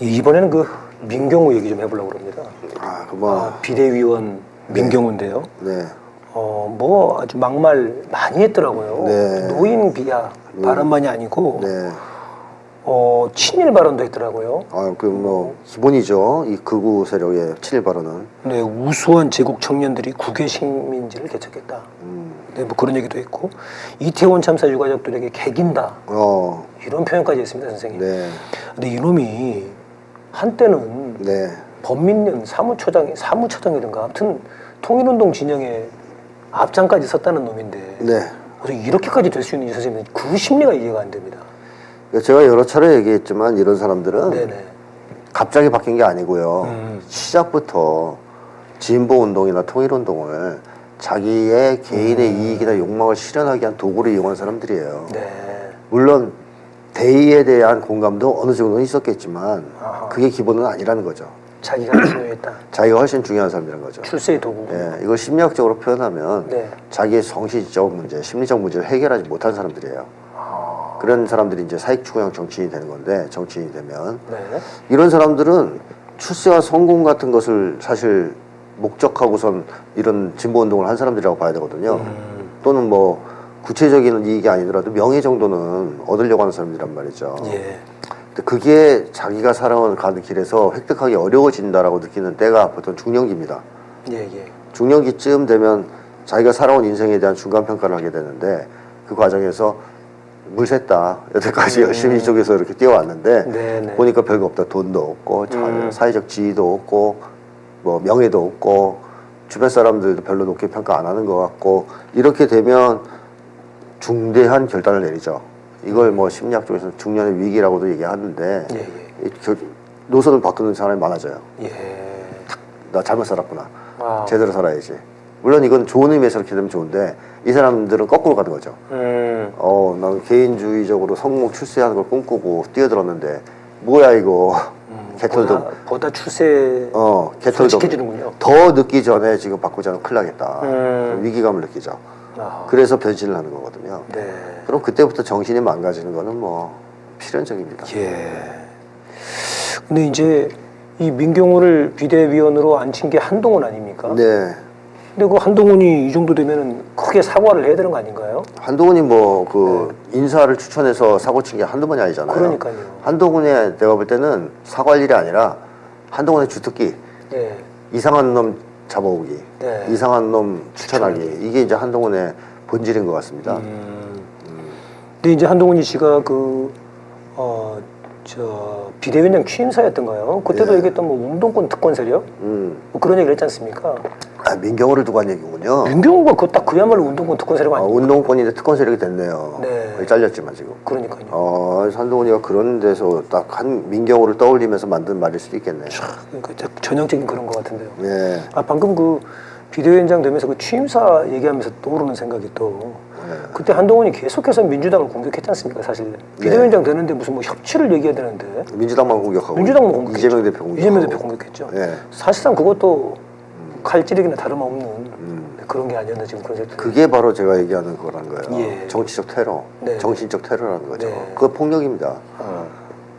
이번에는 그 민경우 얘기 좀 해보려고 합니다. 아, 그뭐 아, 비대위원 민경우인데요. 네. 어, 뭐 아주 막말 많이 했더라고요. 네. 노인 비하 발언만이 아니고 네. 어, 친일 발언도 했더라고요. 아, 그뭐 기본이죠. 이 극우 세력의 친일 발언은. 네, 우수한 제국 청년들이 국외 식민지를 개척했다. 음. 네, 뭐 그런 얘기도 했고 이태원 참사 유가족들에게 개긴다 어. 이런 표현까지 했습니다, 선생님. 네. 근데 이놈이 한때는 네. 범민련 사무처장 사무처장이든가 아무튼 통일운동 진영에 앞장까지 섰다는 놈인데 네. 어떻게 이렇게까지 될 수 있는지 선생님 그 심리가 이해가 안 됩니다. 제가 여러 차례 얘기했지만 이런 사람들은 네네. 갑자기 바뀐 게 아니고요. 음. 시작부터 진보 운동이나 통일 운동을 자기의 개인의 이익이나 욕망을 실현하기 위한 도구로 이용한 사람들이에요. 네. 물론 대의에 대한 공감도 어느 정도는 있었겠지만 아하. 그게 기본은 아니라는 거죠. 자기가 중요했다. 자기가 훨씬 중요한 사람이라는 거죠. 출세의 도구. 예, 이걸 심리학적으로 표현하면 네. 자기의 정신적 문제, 심리적 문제를 해결하지 못한 사람들이에요. 아, 그런 사람들이 이제 사익 추구형 정치인이 되는 건데 정치인이 되면 네. 이런 사람들은 출세와 성공 같은 것을 사실 목적하고선 이런 진보 운동을 한 사람들이라고 봐야 되거든요. 음. 또는 뭐 구체적인 이익이 아니더라도 명예 정도는 얻으려고 하는 사람들이란 말이죠. 예. 근데 그게 자기가 살아가는 가는 길에서 획득하기 어려워진다라고 느끼는 때가 보통 중년기입니다. 예, 예. 중년기쯤 되면 자기가 살아온 인생에 대한 중간 평가를 하게 되는데 그 과정에서 물 샜다 여태까지 열심히 이쪽에서 이렇게 뛰어왔는데 음. 네, 네. 보니까 별거 없다 돈도 없고 자- 음. 사회적 지위도 없고 뭐 명예도 없고 주변 사람들도 별로 높게 평가 안 하는 것 같고 이렇게 되면 중대한 결단을 내리죠 이걸 뭐 심리학 쪽에서 중년의 위기라고도 얘기하는데 예, 예. 이 결- 노선을 바꾸는 사람이 많아져요 예. 나 잘못 살았구나 아. 제대로 살아야지. 물론 이건 좋은 의미에서 이렇게 되면 좋은데 이 사람들은 거꾸로 가는 거죠. 음. 어, 난 개인주의적으로 성공 출세하는 걸 꿈꾸고 뛰어들었는데 뭐야 이거 음, 개털도 보다, 보다 출세 어 개털도. 더 늦기 전에 지금 바꾸지 않으면 큰일 나겠다. 음. 위기감을 느끼죠. 아, 그래서 변신을 하는 거거든요. 네. 그럼 그때부터 정신이 망가지는 거는 뭐 필연적입니다. 예. 근데 이제 이 민경우를 비대위원으로 앉힌 게 한동훈 아닙니까? 네. 근데 그 한동훈이 이 정도 되면은 크게 사과를 해야 되는 거 아닌가요? 한동훈이 뭐 그 인사를 추천해서 사고 친 게 한두 번이 아니잖아요. 네. 그러니까요. 한동훈의 내가 볼 때는 사과할 일이 아니라 한동훈의 주특기 네. 이상한 놈 잡아오기, 네. 이상한 놈 추천하기 이게 이제 한동훈의 본질인 것 같습니다. 음. 근데 이제 한동훈이 씨가 그, 어, 저, 비대위원장 취임사였던가요? 그때도 예. 얘기했던 뭐 운동권 특권 세력? 음, 뭐 그런 얘기를 했지 않습니까? 아, 민경호를 두고 한 얘기군요. 민경우가 그딱 그야말로 운동권 특권 세력 어, 아니에요? 운동권인데 특권 세력이 됐네요. 네. 거의 잘렸지만 지금. 그러니까요. 어, 그래서 한동훈이가 그런 데서 딱 한 민경호를 떠올리면서 만든 말일 수도 있겠네 요. 그러니까 저- 전형적인 그런 것 같은데요. 예. 아 방금 그 비대위원장 되면서 그 취임사 얘기하면서 떠오르는 생각이 또 네. 그때 한동훈이 계속해서 민주당을 공격했지 않습니까 사실 비대위원장 되는데 무슨 뭐 협치를 얘기해야 되는데 민주당만 공격하고 민주당만 공격했죠. 이재명 대표 공격하고 이재명 대표 공격했죠. 예. 사실상 그것도 칼찌르기나 다름없는 음. 그런 게 아니었나 지금 그런 생각이 그게 바로 제가 얘기하는 거란 거예요. 예. 정치적 테러, 네. 정신적 테러라는 거죠. 네. 그거 폭력입니다. 아,